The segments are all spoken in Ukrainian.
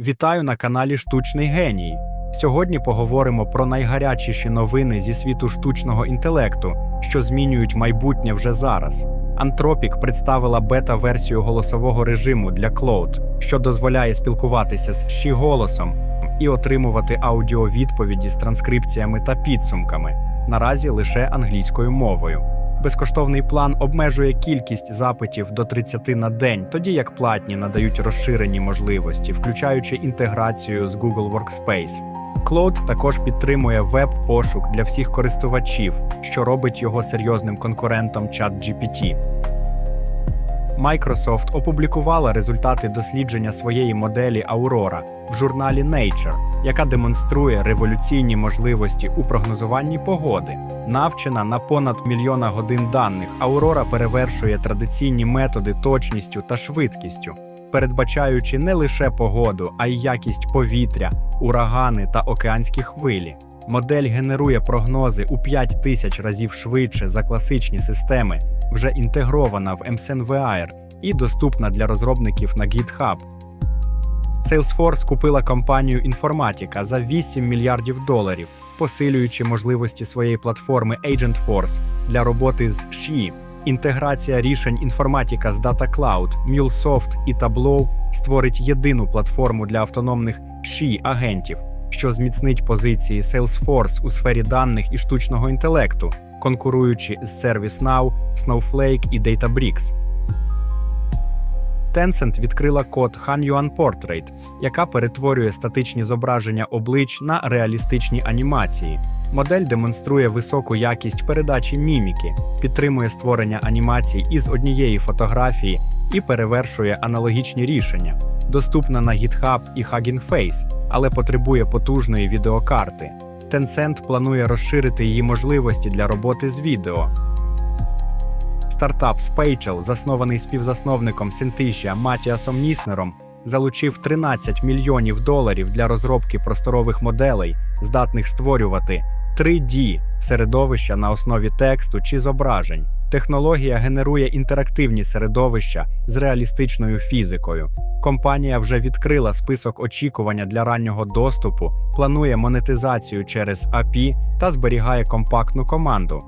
Вітаю на каналі Штучний Геній. Сьогодні поговоримо про найгарячіші новини зі світу штучного інтелекту, що змінюють майбутнє вже зараз. Anthropic представила бета-версію голосового режиму для Cloud, що дозволяє спілкуватися з ші голосом і отримувати аудіовідповіді з транскрипціями та підсумками, наразі лише англійською мовою. Безкоштовний план обмежує кількість запитів до 30 на день, тоді як платні надають розширені можливості, включаючи інтеграцію з Google Workspace. Cloud також підтримує веб-пошук для всіх користувачів, що робить його серйозним конкурентом ChatGPT. Microsoft опублікувала результати дослідження своєї моделі Aurora в журналі Nature, яка демонструє революційні можливості у прогнозуванні погоди. Навчена на понад мільйона годин даних, Aurora перевершує традиційні методи точністю та швидкістю, передбачаючи не лише погоду, а й якість повітря, урагани та океанські хвилі. Модель генерує прогнози у 5 тисяч разів швидше за класичні системи, вже інтегрована в MSNVR і доступна для розробників на GitHub. Salesforce купила компанію Informatica за 8 мільярдів доларів, посилюючи можливості своєї платформи AgentForce для роботи з SHI. Інтеграція рішень Informatica з Data Cloud, MuleSoft і Tableau створить єдину платформу для автономних SHI агентів, що зміцнить позиції Salesforce у сфері даних і штучного інтелекту, конкуруючи з ServiceNow, Snowflake і Databricks. Tencent відкрила код HanYuan Portrait, яка перетворює статичні зображення облич на реалістичні анімації. Модель демонструє високу якість передачі міміки, підтримує створення анімацій із однієї фотографії і перевершує аналогічні рішення. Доступна на GitHub і Hugging Face, але потребує потужної відеокарти. Tencent планує розширити її можливості для роботи з відео. Стартап Spatial, заснований співзасновником Синтишія Матіасом Ніснером, залучив 13 мільйонів доларів для розробки просторових моделей, здатних створювати 3D середовища на основі тексту чи зображень. Технологія генерує інтерактивні середовища з реалістичною фізикою. Компанія вже відкрила список очікування для раннього доступу, планує монетизацію через API та зберігає компактну команду.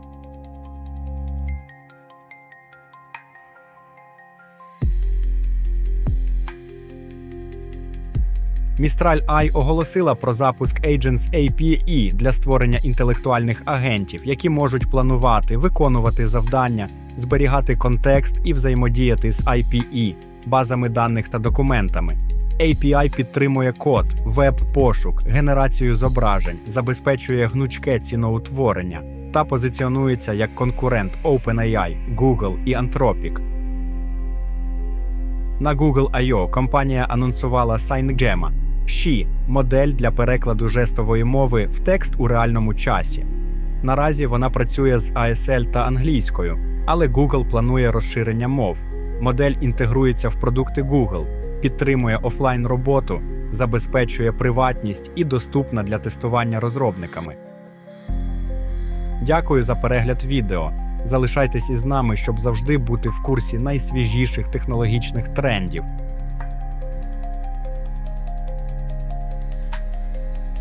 Mistral AI оголосила про запуск Agents API для створення інтелектуальних агентів, які можуть планувати, виконувати завдання, зберігати контекст і взаємодіяти з IPE, базами даних та документами. API підтримує код, веб-пошук, генерацію зображень, забезпечує гнучке ціноутворення та позиціонується як конкурент OpenAI, Google і Anthropic. На Google I.O. компанія анонсувала SignGemma – She – модель для перекладу жестової мови в текст у реальному часі. Наразі вона працює з ASL та англійською, але Google планує розширення мов. Модель інтегрується в продукти Google, підтримує офлайн роботу, забезпечує приватність і доступна для тестування розробниками. Дякую за перегляд відео. Залишайтесь із нами, щоб завжди бути в курсі найсвіжіших технологічних трендів.